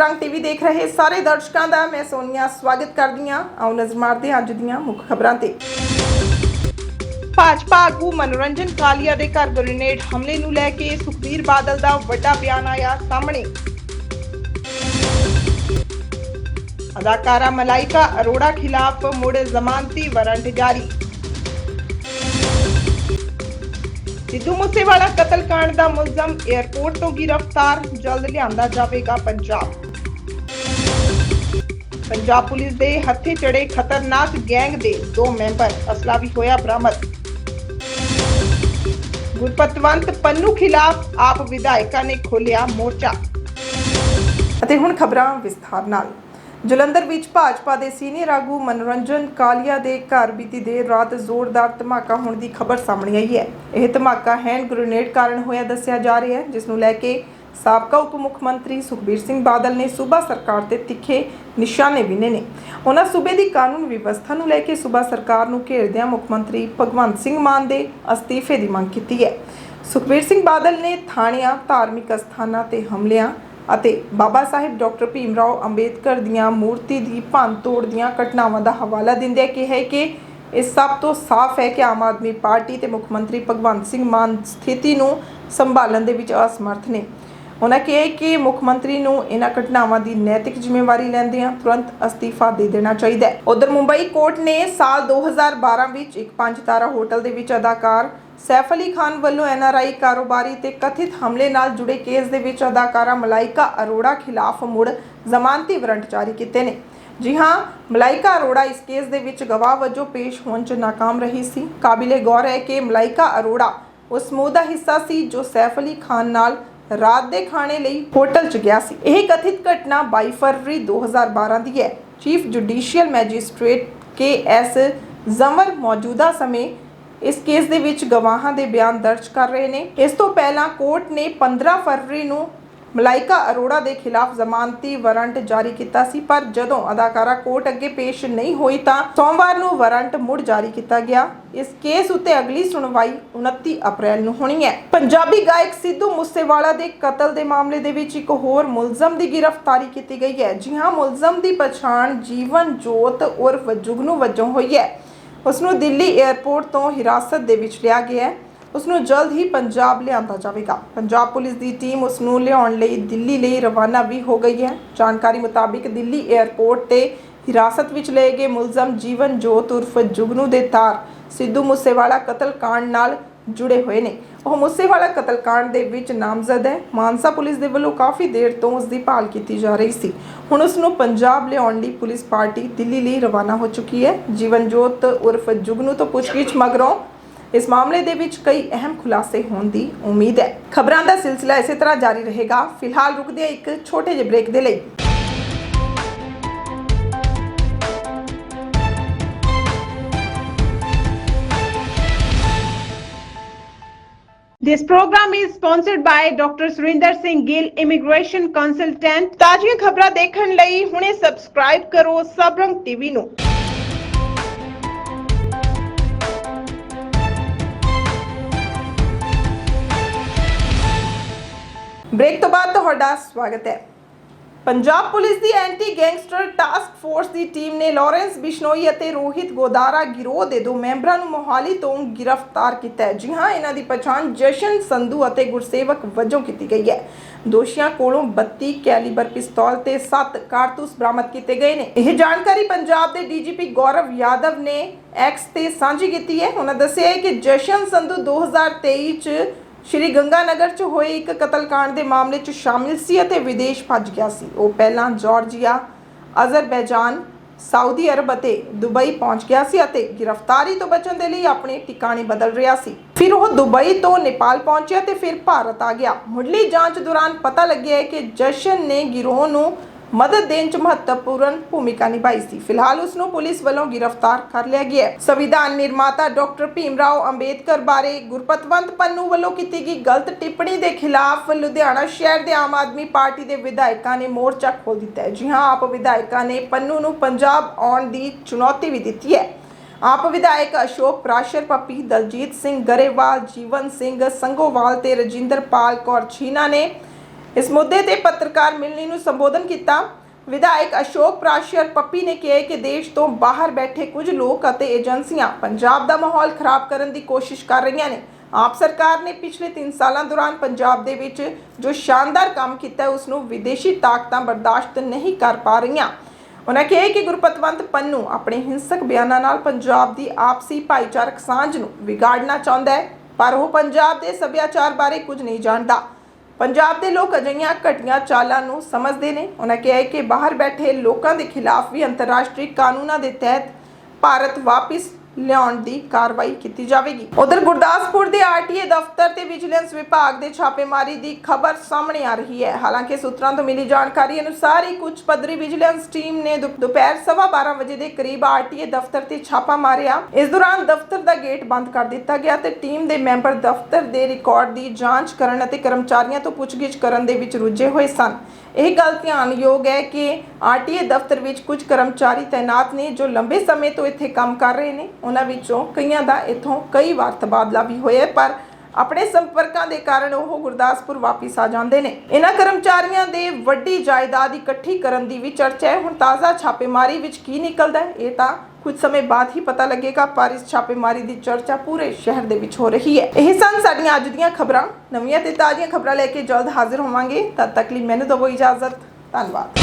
ਰੰਗ ਟੀਵੀ ਦੇਖ ਰਹੇ ਸਾਰੇ ਦਰਸ਼ਕਾਂ ਦਾ ਮੈਂ ਸੋਨੀਆ ਸਵਾਗਤ ਕਰਦੀ ਹਾਂ। ਆਓ ਨਜ਼ਰ ਮਾਰਦੇ ਹਾਂ ਅੱਜ ਦੀਆਂ ਮੁੱਖ ਖਬਰਾਂ ਤੇ। ਭਾਜਪਾ ਆਗੂ ਮਨੋਰੰਜਨ ਕਾਲੀਆ ਦੇ ਘਰ ਗ੍ਰੇਨੇਡ ਹਮਲੇ ਨੂੰ ਲੈ ਕੇ ਸੁਖਬੀਰ ਬਾਦਲ ਦਾ ਵੱਡਾ ਬਿਆਨ ਆਇਆ ਸਾਹਮਣੇ। ਅਦਾਕਾਰਾ ਮਲਾਈਕਾ ਅਰੋੜਾ ਖਿਲਾਫ ਮੁੜ ਜ਼ਮਾਨਤੀ ਵਾਰੰਟ ਜਾਰੀ। ਸਿੱਧੂ ਮੂਸੇਵਾਲਾ ਕਤਲकांड ਦਾ ਮੁਲਜ਼ਮ 에ਅਰਪੋਰਟ ਤੋਂ ਗ੍ਰਿਫਤਾਰ, ਜਲਦ ਲਿਆਂਦਾ ਜਾਵੇਗਾ ਪੰਜਾਬ। ਪੰਜਾਬ ਪੁਲਿਸ ਦੇ ਹੱਥੇ ਚੜੇ ਖਤਰਨਾਕ ਗੈਂਗ ਦੇ ਦੋ ਮੈਂਬਰ, ਅਸਲਾ ਵੀ ਹੋਇਆ ਬਰਾਮਦ। ਗੁਰਪਤਵੰਤ ਪੰਨੂ ਖਿਲਾਫ ਆਪ ਵਿਧਾਇਕਾਂ ਨੇ ਖੋਲਿਆ ਮੋਰਚਾ। ਅਤੇ ਹੁਣ ਖਬਰਾਂ ਵਿਸਥਾਰ ਨਾਲ। ਜਲੰਧਰ ਵਿੱਚ ਭਾਜਪਾ ਦੇ ਸੀਨੀਅਰ ਆਗੂ ਮਨੋਰੰਜਨ ਕਾਲੀਆ ਦੇ ਘਰ ਬੀਤੀ ਦੇਰ ਰਾਤ ਜ਼ੋਰਦਾਰ ਧਮਾਕਾ ਹੋਣ ਦੀ ਖਬਰ ਸਾਹਮਣੇ ਆਈ ਹੈ। ਇਹ ਧਮਾਕਾ ਹੈਂਡ ਗ੍ਰੇਨੇਡ ਕਾਰਨ ਹੋਇਆ ਦੱਸਿਆ ਜਾ ਰਿਹਾ ਹੈ, ਜਿਸ ਨੂੰ ਲੈ ਕੇ ਸਾਬਕਾ ਉਪ ਮੁੱਖ ਮੰਤਰੀ ਸੁਖਬੀਰ ਸਿੰਘ ਬਾਦਲ ਨੇ ਸੂਬਾ ਸਰਕਾਰ ਤੇ ਤਿੱਖੇ ਨਿਸ਼ਾਨੇ ਬਿੰਨੇ ਨੇ। ਉਹਨਾਂ ਸੂਬੇ ਦੀ ਕਾਨੂੰਨ ਵਿਵਸਥਾ ਨੂੰ ਲੈ ਕੇ ਸੂਬਾ ਸਰਕਾਰ ਨੂੰ ਘੇਰਦਿਆਂ ਮੁੱਖ ਮੰਤਰੀ ਭਗਵੰਤ ਸਿੰਘ ਮਾਨ ਦੇ ਅਸਤੀਫੇ ਦੀ ਮੰਗ ਕੀਤੀ ਹੈ। ਸੁਖਬੀਰ ਸਿੰਘ ਬਾਦਲ ਨੇ ਥਾਣਿਆਂ, ਧਾਰਮਿਕ ਅਸਥਾਨਾਂ ਤੇ ਹਮਲਿਆਂ ਅਤੇ ਬਾਬਾ ਸਾਹਿਬ ਡਾਕਟਰ ਭੀਮ ਰਾਓ ਅੰਬੇਦਕਰ ਦੀਆਂ ਮੂਰਤੀ ਦੀ ਭੰਨਤੋੜ ਦੀਆਂ ਘਟਨਾਵਾਂ ਦਾ ਹਵਾਲਾ ਦਿੰਦਿਆਂ ਕਿਹਾ ਕਿ ਇਹ ਸਭ ਤੋਂ ਸਾਫ਼ ਹੈ ਕਿ ਆਮ ਆਦਮੀ ਪਾਰਟੀ ਤੇ ਮੁੱਖ ਮੰਤਰੀ ਭਗਵੰਤ ਸਿੰਘ ਮਾਨ ਸਥਿਤੀ ਨੂੰ ਸੰਭਾਲਣ ਦੇ ਵਿੱਚ ਅਸਮਰਥ ਨੇ। ਉਹਨਾਂ ਕਿਹਾ ਕਿ ਮੁੱਖ ਮੰਤਰੀ ਨੂੰ ਇਹਨਾਂ ਘਟਨਾਵਾਂ ਦੀ ਨੈਤਿਕ ਜ਼ਿੰਮੇਵਾਰੀ ਲੈਂਦਿਆਂ ਤੁਰੰਤ ਅਸਤੀਫਾ ਦੇ ਦੇਣਾ ਚਾਹੀਦਾ ਹੈ। ਉਧਰ ਮੁੰਬਈ ਕੋਰਟ ਨੇ ਸਾਲ 2012 ਵਿੱਚ ਇੱਕ ਪੰਜ ਤਾਰਾ ਹੋਟਲ ਦੇ ਵਿੱਚ ਅਦਾਕਾਰ ਸੈਫ ਅਲੀ ਖਾਨ ਵੱਲੋਂ ਐਨਆਰਆਈ ਕਾਰੋਬਾਰੀ ਤੇ ਕਥਿਤ ਹਮਲੇ ਨਾਲ ਜੁੜੇ ਕੇਸ ਦੇ ਵਿੱਚ ਅਦਾਕਾਰਾ ਮਲਾਈਕਾ ਅਰੋੜਾ ਖਿਲਾਫ ਮੁੜ ਜ਼ਮਾਨਤੀ ਵਾਰੰਟ ਜਾਰੀ ਕੀਤੇ ਨੇ। ਜੀ ਹਾਂ ਮਲਾਈਕਾ ਅਰੋੜਾ ਇਸ ਕੇਸ ਦੇ ਵਿੱਚ ਗਵਾਹ ਵਜੋਂ ਪੇਸ਼ ਹੋਣ 'ਚ ਨਾਕਾਮ ਰਹੀ ਸੀ। ਕਾਬਿਲੇ ਗੌਰ ਹੈ ਕਿ ਮਲਾਈਕਾ ਅਰੋੜਾ ਉਸ ਸਮੂਹ ਦਾ ਹਿੱਸਾ ਸੀ ਜੋ ਸੈਫ ਅਲੀ ਖਾਨ ਨਾਲ ਰਾਤ ਦੇ ਖਾਣੇ ਲਈ ਹੋਟਲ 'ਚ ਗਿਆ ਸੀ। ਇਹ ਕਥਿਤ ਘਟਨਾ 22 ਫਰਵਰੀ 2012 ਦੀ ਹੈ। Chief judicial magistrate K S ਜ਼ਮਰ ਮੌਜੂਦਾ ਸਮੇਂ ਇਸ ਕੇਸ ਦੇ ਵਿੱਚ ਗਵਾਹਾਂ ਦੇ ਬਿਆਨ ਦਰਜ ਕਰ ਰਹੇ ਨੇ। ਇਸ ਤੋਂ ਪਹਿਲਾਂ ਕੋਰਟ ਨੇ 15 ਫਰਵਰੀ ਨੂੰ ਮਲਾਈਕਾ ਅਰੋੜਾ ਦੇ ਖਿਲਾਫ ਜ਼ਮਾਨਤੀ ਵਾਰੰਟ ਜਾਰੀ ਕੀਤਾ ਸੀ, ਪਰ ਜਦੋਂ ਅਦਾਕਾਰਾ ਕੋਰਟ ਅੱਗੇ ਪੇਸ਼ ਨਹੀਂ ਹੋਈ ਤਾਂ ਸੋਮਵਾਰ ਨੂੰ ਵਾਰੰਟ ਮੁੜ ਜਾਰੀ ਕੀਤਾ ਗਿਆ। ਇਸ ਕੇਸ ਉੱਤੇ ਅਗਲੀ ਸੁਣਵਾਈ 29 ਅਪ੍ਰੈਲ ਨੂੰ ਹੋਣੀ ਹੈ। ਪੰਜਾਬੀ ਗਾਇਕ ਸਿੱਧੂ ਮੂਸੇਵਾਲਾ ਦੇ ਕਤਲ ਦੇ ਮਾਮਲੇ ਦੇ ਵਿੱਚ ਇੱਕ ਹੋਰ ਮੁਲਜ਼ਮ ਦੀ ਗ੍ਰਿਫਤਾਰੀ ਕੀਤੀ ਗਈ ਹੈ, ਜੀ ਹਾਂ, ਮੁਲਜ਼ਮ ਦੀ ਪਛਾਣ ਜੀਵਨ ਜੋਤ ਉਰਫ ਜੁਗਨੂ ਵਜੋਂ ਹੋਈ ਹੈ। ਉਸ ਨੂੰ ਦਿੱਲੀ 에ਅਰਪੋਰਟ ਤੋਂ ਹਿਰਾਸਤ ਦੇ ਵਿੱਚ ਲਿਆ ਗਿਆ ਹੈ। ਉਸ ਨੂੰ ਜਲਦ ਹੀ ਪੰਜਾਬ ਲਿਆਂਦਾ ਜਾਵੇਗਾ। ਪੰਜਾਬ ਪੁਲਿਸ ਦੀ ਟੀਮ ਉਸ ਨੂੰ ਲਿਆਉਣ ਲਈ ਦਿੱਲੀ ਲਈ ਰਵਾਨਾ ਵੀ ਹੋ ਗਈ ਹੈ। ਜਾਣਕਾਰੀ ਮੁਤਾਬਿਕ ਦਿੱਲੀ 에ਅਰਪੋਰਟ ਤੇ ਹਿਰਾਸਤ ਵਿੱਚ ਲਏ ਗਏ ਮੁਲਜ਼ਮ ਜੀਵਨ ਜੋਤ ਉਰਫ ਜੁਗਨੂ ਦੇ ਤਾਰ ਸਿੱਧੂ ਮੂਸੇਵਾਲਾ ਕਤਲ ਕਾਂਡ ਨਾਲ ਜੁੜੇ ਹੋਏ ਨੇ। ਉਹ ਮੂਸੇਵਾਲਾ ਕਤਲ ਕਾਂਡ ਦੇ ਵਿੱਚ ਨਾਮਜ਼ਦ ਹੈ। ਮਾਨਸਾ ਪੁਲਿਸ ਦੇ ਵੱਲੋਂ ਕਾਫੀ ਦੇਰ ਤੋਂ ਉਸ ਦੀ ਭਾਲ ਕੀਤੀ ਜਾ ਰਹੀ ਸੀ। ਹੁਣ ਉਸ ਨੂੰ ਪੰਜਾਬ ਲਿਆਉਣ ਲਈ ਪੁਲਿਸ ਪਾਰਟੀ ਦਿੱਲੀ ਲਈ ਰਵਾਨਾ ਹੋ ਚੁੱਕੀ ਹੈ। ਜੀਵਨ ਜੋਤ ਉਰਫ ਜੁਗਨੂ ਤੋਂ ਪੁੱਛਗਿੱਛ ਮਗਰੋਂ ਇਸ ਮਾਮਲੇ ਦੇ ਵਿੱਚ ਕਈ ਅਹਿਮ ਖੁਲਾਸੇ ਹੋਣ ਦੀ ਉਮੀਦ ਹੈ। ਖਬਰਾਂ ਦਾ ਸਿਲਸਿਲਾ ਇਸੇ ਤਰ੍ਹਾਂ ਜਾਰੀ ਰਹੇਗਾ। ਫਿਲਹਾਲ ਰੁਕਦੇ ਹਾਂ ਇੱਕ ਛੋਟੇ ਜਿਹੇ ਬ੍ਰੇਕ ਦੇ ਲਈ। This program is sponsored by Dr. Surinder Singh Gill, Immigration Consultant. ਤਾਜ਼ੀਆਂ ਖਬਰਾਂ ਦੇਖਣ ਲਈ ਹੁਣੇ ਸਬਸਕ੍ਰਾਈਬ ਕਰੋ ਸਬਰੰਗ ਟੀਵੀ ਨੂੰ। ਬ੍ਰੇਕ ਤੋਂ ਬਾਅਦ ਤੁਹਾਡਾ ਸਵਾਗਤ ਹੈ। ਪੰਜਾਬ ਪੁਲਿਸ ਦੀ ਐਂਟੀ ਗੈਂਗਸਟਰ ਟਾਸਕ ਫੋਰਸ ਦੀ ਟੀਮ ਨੇ ਲਾਰੈਂਸ ਬਿਸ਼ਨੋਈ ਅਤੇ ਰੋਹਿਤ ਗੋਦਾਰਾ ਗਿਰੋਹ ਦੇ ਦੋ ਮੈਂਬਰਾਂ ਨੂੰ ਮੋਹਾਲੀ ਤੋਂ ਗ੍ਰਿਫਤਾਰ ਕੀਤਾ ਹੈ। ਜੀ ਹਾਂ, ਇਹਨਾਂ ਦੀ ਪਛਾਣ ਜਸ਼ਨ ਸੰਧੂ ਅਤੇ ਗੁਰਸੇਵਕ ਵਜੋਂ ਕੀਤੀ ਗਈ ਹੈ। ਦੋਸ਼ੀਆਂ ਕੋਲੋਂ 32 ਕੈਲੀਬਰ ਪਿਸਤੌਲ ਤੇ 7 ਕਾਰਤੂਸ ਬਰਾਮਦ ਕੀਤੇ ਗਏ ਨੇ। ਇਹ ਜਾਣਕਾਰੀ ਪੰਜਾਬ ਦੇ ਡੀਜੀਪੀ ਗੌਰਵ ਯਾਦਵ ਨੇ ਐਕਸ ਤੇ ਸਾਂਝੀ ਕੀਤੀ ਹੈ। ਉਹਨਾਂ ਦੱਸਿਆ ਹੈ ਕਿ ਜਸ਼ਨ ਸੰਧੂ 2023 ਚ ਸ਼੍ਰੀ ਗੰਗਾਨਗਰ 'ਚ ਹੋਏ ਇੱਕ ਕਤਲकांड ਦੇ ਮਾਮਲੇ 'ਚ ਸ਼ਾਮਿਲ ਸੀ ਅਤੇ ਵਿਦੇਸ਼ ਭੱਜ ਗਿਆ ਸੀ। ਉਹ ਪਹਿਲਾਂ ਜਾਰਜੀਆ, ਅਜ਼ਰਬੈਜਾਨ, ਸਾਊਦੀ ਅਰਬ ਅਤੇ ਦੁਬਈ ਪਹੁੰਚ ਗਿਆ ਸੀ ਅਤੇ ਗ੍ਰਿਫਤਾਰੀ ਤੋਂ ਬਚਣ ਦੇ ਲਈ ਆਪਣੇ ਟਿਕਾਣੇ ਬਦਲ ਰਿਹਾ ਸੀ। ਫਿਰ ਉਹ ਦੁਬਈ ਤੋਂ ਨੇਪਾਲ ਪਹੁੰਚਿਆ ਤੇ ਫਿਰ ਭਾਰਤ ਆ ਗਿਆ। ਮੁੱਢਲੀ ਜਾਂਚ ਦੌਰਾਨ ਪਤਾ ਲੱਗਿਆ ਹੈ ਕਿ ਜਸ਼ਨ ਨੇ ਗਿਰੋਹ ਨੂੰ ਮਦਦ ਦੇਣ 'ਚ ਮਹੱਤਵਪੂਰਨ ਭੂਮਿਕਾ ਨਿਭਾਈ ਸੀ ਫਿਲਹਾਲ ਉਸ ਨੂੰ ਪੁਲਿਸ ਵੱਲੋਂ ਗ੍ਰਿਫਤਾਰ ਕਰ ਲਿਆ ਗਿਆ ਹੈ ਸੰਵਿਧਾਨ ਨਿਰਮਾਤਾ ਡਾਕਟਰ ਭੀਮ ਰਾਓ ਅੰਬੇਦਕਰ ਬਾਰੇ ਗੁਰਪਤਵੰਤ ਪੰਨੂ ਵੱਲੋਂ ਕੀਤੀ ਗਈ ਗਲਤ ਟਿੱਪਣੀ ਦੇ ਖਿਲਾਫ ਲੁਧਿਆਣਾ ਸ਼ਹਿਰ ਦੇ ਆਮ ਆਦਮੀ ਪਾਰਟੀ ਦੇ ਵਿਧਾਇਕਾਂ ਨੇ ਮੋਰਚਾ ਖੋਲ ਦਿੱਤਾ ਹੈ ਜੀ ਹਾਂ ਆਪ ਵਿਧਾਇਕਾਂ ਨੇ ਪੰਨੂ ਨੂੰ ਪੰਜਾਬ ਆਉਣ ਦੀ ਚੁਣੌਤੀ ਵੀ ਦਿੱਤੀ ਹੈ ਆਪ ਵਿਧਾਇਕ ਅਸ਼ੋਕ ਪ੍ਰਾਸ਼ਰ ਪੱਪੀ ਦਲਜੀਤ ਸਿੰਘ ਗਰੇਵਾਲ ਜੀਵਨ ਸਿੰਘ ਸੰਗੋਵਾਲ ਤੇ ਰਜਿੰਦਰਪਾਲ ਕੌਰ ਛੀਨਾ ਨੇ ਇਸ ਮੁੱਦੇ ਤੇ ਪੱਤਰਕਾਰ ਮਿਲਣੀ ਨੂੰ ਸੰਬੋਧਨ ਕੀਤਾ। ਵਿਧਾਇਕ ਅਸ਼ੋਕ ਪ੍ਰਾਸ਼ਰ ਪੱਪੀ ਨੇ ਕਿਹਾ ਕਿ ਦੇਸ਼ ਤੋਂ ਬਾਹਰ ਬੈਠੇ ਕੁਝ ਲੋਕ ਅਤੇ ਏਜੰਸੀਆਂ ਪੰਜਾਬ ਦਾ ਮਾਹੌਲ ਖਰਾਬ ਕਰਨ ਦੀ ਕੋਸ਼ਿਸ਼ ਕਰ ਰਹੀਆਂ ਨੇ। ਆਪ ਸਰਕਾਰ ਨੇ ਪਿਛਲੇ 3 ਸਾਲਾਂ ਦੌਰਾਨ ਪੰਜਾਬ ਦੇ ਵਿੱਚ ਜੋ ਸ਼ਾਨਦਾਰ ਕੰਮ ਕੀਤਾ ਹੈ ਉਸ ਨੂੰ ਵਿਦੇਸ਼ੀ ਤਾਕਤਾਂ ਬਰਦਾਸ਼ਤ ਨਹੀਂ ਕਰ ਪਾ ਰਹੀਆਂ। ਉਹਨਾਂ ਕਿਹਾ ਕਿ ਗੁਰਪਤਵੰਤ ਪੰਨੂ ਆਪਣੇ ਹਿੰਸਕ ਬਿਆਨਾਂ ਨਾਲ ਪੰਜਾਬ ਦੀ ਆਪਸੀ ਭਾਈਚਾਰਕ ਸਾਂਝ ਨੂੰ ਵਿਗਾੜਨਾ ਚਾਹੁੰਦਾ ਹੈ, ਪਰ ਉਹ ਪੰਜਾਬ ਦੇ ਸੱਭਿਆਚਾਰ ਬਾਰੇ ਕੁਝ ਨਹੀਂ ਜਾਣਦਾ। ਪੰਜਾਬ ਦੇ ਲੋਕ ਅਜਿਹੀਆਂ ਘਟੀਆਂ ਚਾਲਾਂ ਨੂੰ ਸਮਝਦੇ ਨੇ। ਉਹਨਾਂ ਕਿਹਾ ਕਿ ਬਾਹਰ ਬੈਠੇ ਲੋਕਾਂ ਦੇ ਖਿਲਾਫ ਵੀ ਅੰਤਰਰਾਸ਼ਟਰੀ ਕਾਨੂੰਨਾਂ ਦੇ ਤਹਿਤ ਭਾਰਤ ਵਾਪਿਸ ਲਿਆਉਣ ਦੀ ਕਾਰਵਾਈ ਕੀਤੀ ਜਾਵੇਗੀ। ਉਧਰ ਗੁਰਦਾਸਪੁਰ ਦੇ ਆਰਟੀਏ ਦਫ਼ਤਰ ਤੇ ਵਿਜੀਲੈਂਸ ਵਿਭਾਗ ਦੇ ਛਾਪੇਮਾਰੀ ਦੀ ਖਬਰ ਸਾਹਮਣੇ ਆ ਰਹੀ ਹੈ। ਹਾਲਾਂਕਿ ਸੂਤਰਾਂ ਤੋਂ ਮਿਲੀ ਜਾਣਕਾਰੀ ਅਨੁਸਾਰ ਇੱਕ ਉੱਚ ਪੱਧਰੀ ਵਿਜੀਲੈਂਸ ਟੀਮ ਨੇ ਦੁਪਹਿਰ 12:30 ਵਜੇ ਦੇ ਕਰੀਬ ਆਰਟੀਏ ਦਫ਼ਤਰ ਤੇ ਛਾਪਾ ਮਾਰਿਆ। ਇਸ ਦੌਰਾਨ ਦਫ਼ਤਰ ਦਾ ਗੇਟ ਬੰਦ ਕਰ ਦਿੱਤਾ ਗਿਆ ਤੇ ਟੀਮ ਦੇ ਮੈਂਬਰ ਦਫ਼ਤਰ ਦੇ ਰਿਕਾਰਡ ਦੀ ਜਾਂਚ ਕਰਨ ਅਤੇ ਕਰਮਚਾਰੀਆਂ ਤੋਂ ਪੁੱਛਗਿੱਛ ਕਰਨ ਦੇ ਵਿੱਚ ਰੁੱਝੇ ਹੋਏ ਸਨ। ਇਹ ਗੱਲ ਧਿਆਨਯੋਗ ਹੈ ਕਿ ਆਰਟੀਏ ਦਫ਼ਤਰ ਵਿੱਚ ਕੁਝ ਕਰਮਚਾਰੀ ਤਾਇਨਾਤ ਨੇ ਜੋ ਲੰਬੇ ਸਮੇਂ ਤੋਂ ਇੱਥੇ ਕੰਮ ਕਰ ਰਹੇ ਨੇ। ਉਹਨਾਂ ਵਿੱਚੋਂ ਕਈਆਂ ਦਾ ਇੱਥੋਂ ਕਈ ਵਾਰ ਤਬਾਦਲਾ ਵੀ ਹੋਇਆ ਪਰ ਆਪਣੇ ਸੰਪਰਕਾਂ ਦੇ ਕਾਰਨ ਉਹ ਗੁਰਦਾਸਪੁਰ ਵਾਪਿਸ ਆ ਜਾਂਦੇ ਨੇ। ਇਹਨਾਂ ਕਰਮਚਾਰੀਆਂ ਦੇ ਵੱਡੀ ਜਾਇਦਾਦ ਇਕੱਠੀ ਕਰਨ ਦੀ ਵੀ ਚਰਚਾ ਹੈ। ਹੁਣ ਤਾਜ਼ਾ ਛਾਪੇਮਾਰੀ ਵਿੱਚ ਕੀ ਨਿਕਲਦਾ ਹੈ, ਇਹ ਤਾਂ ਕੁਝ ਸਮੇਂ ਬਾਅਦ ਹੀ ਪਤਾ ਲੱਗੇਗਾ ਪਰ ਇਸ ਛਾਪੇਮਾਰੀ ਦੀ ਚਰਚਾ ਪੂਰੇ ਸ਼ਹਿਰ ਦੇ ਵਿੱਚ ਹੋ ਰਹੀ ਹੈ। ਇਹ ਸਨ ਸਾਡੀਆਂ ਅੱਜ ਦੀਆਂ ਖਬਰਾਂ। ਨਵੀਆਂ ਤੇ ਤਾਜ਼ੀਆਂ ਖਬਰਾਂ ਲੈ ਕੇ ਜਲਦ ਹਾਜ਼ਰ ਹੋਵਾਂਗੇ। ਤਦ ਤੱਕ ਲਈ ਮੈਨੂੰ ਦਿਓ ਇਜਾਜ਼ਤ। ਧੰਨਵਾਦ।